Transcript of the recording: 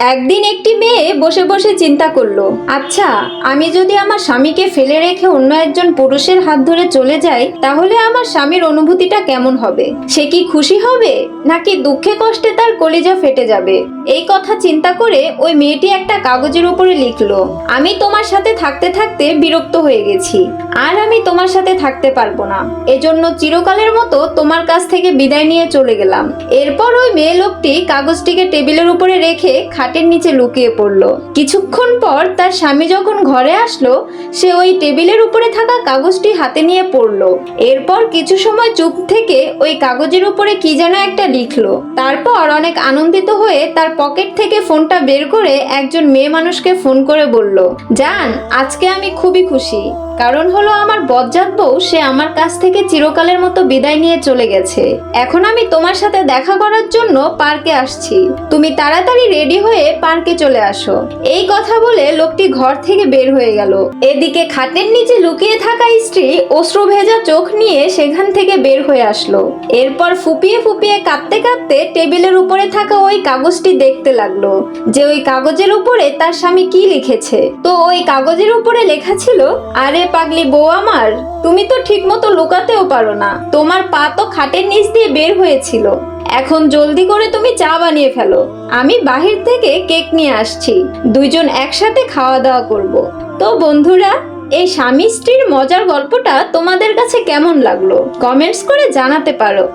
একদিন একটি মেয়ে বসে বসে চিন্তা করল আচ্ছা আমি যদি আমার স্বামীকে ফেলে রেখে অন্য একজন পুরুষের হাত ধরে চলে যাই, তাহলে আমার স্বামীর অনুভূতিটা কেমন হবে? সে কি খুশি হবে, নাকি দুঃখে কষ্টে তার কলিজা ফেটে যাবে? এই কথা চিন্তা করে ওই মেয়েটি একটা কাগজের উপরে লিখলো, আমি তোমার সাথে থাকতে থাকতে বিরক্ত হয়ে গেছি, আর আমি তোমার সাথে থাকতে পারব না। এজন্য চিরকালের মতো তোমার কাছ থেকে বিদায় নিয়ে চলে গেলাম। এরপর ওই মেয়ে লোকটি কাগজটিকে টেবিলের উপরে রেখে খাটের নিচে লুকিয়ে পড়ল। কিছুক্ষণ পর তার স্বামী যখন ঘরে আসলো, সে ওই টেবিলের উপরে থাকা কাগজটি হাতে নিয়ে পড়ল। এরপর কিছু সময় চুপ থেকে ওই কাগজের উপরে কি যেন একটা লিখলো। তারপর অনেক আনন্দিত হয়ে তার পকেট থেকে ফোনটা বের করে একজন মেয়ে মানুষকে ফোন করে বলল, জান, আজকে আমি খুবই খুশি। কারণ হলো আমার বজ্জাত বউ, সে আমার কাছ থেকে চিরকালের মতো বিদায় নিয়ে চলে গেছে। এখন আমি তোমার সাথে দেখা করার জন্য পার্কে আসছি। তুমি তাড়াতাড়ি রেডি হয়ে পার্কে চলে আসো। এই কথা বলে লোকটি ঘর থেকে বের হয়ে গেল। এদিকে খাটের নিচে লুকিয়ে থাকা স্ত্রী অশ্রু ভেজা চোখ নিয়ে সেখান থেকে বের হয়ে আসলো। এরপর ফুপিয়ে ফুপিয়ে কাঁদতে কাঁদতে টেবিলের উপরে থাকা ওই কাগজটি দেখতে লাগল যে ওই কাগজের উপরে তার স্বামী কি লিখেছে। তো ওই কাগজের উপরে লেখা ছিল, আরে পাগলি বউ আমার, তুমি তো ঠিকমতো লুকাতেও পারো না। তোমার পা তো খাটের নিচ দিয়ে বের হয়েছিল। এখন জলদি করে তুমি চা বানিয়ে ফেলো। আমি বাহির থেকে কেক নিয়ে আসছি। দুইজন একসাথে খাওয়া দাওয়া করব। তো বন্ধুরা এই স্বামী স্ত্রীর মজার গল্পটা তোমাদের কাছে কেমন লাগল? কমেন্টস করে জানাতে পারো।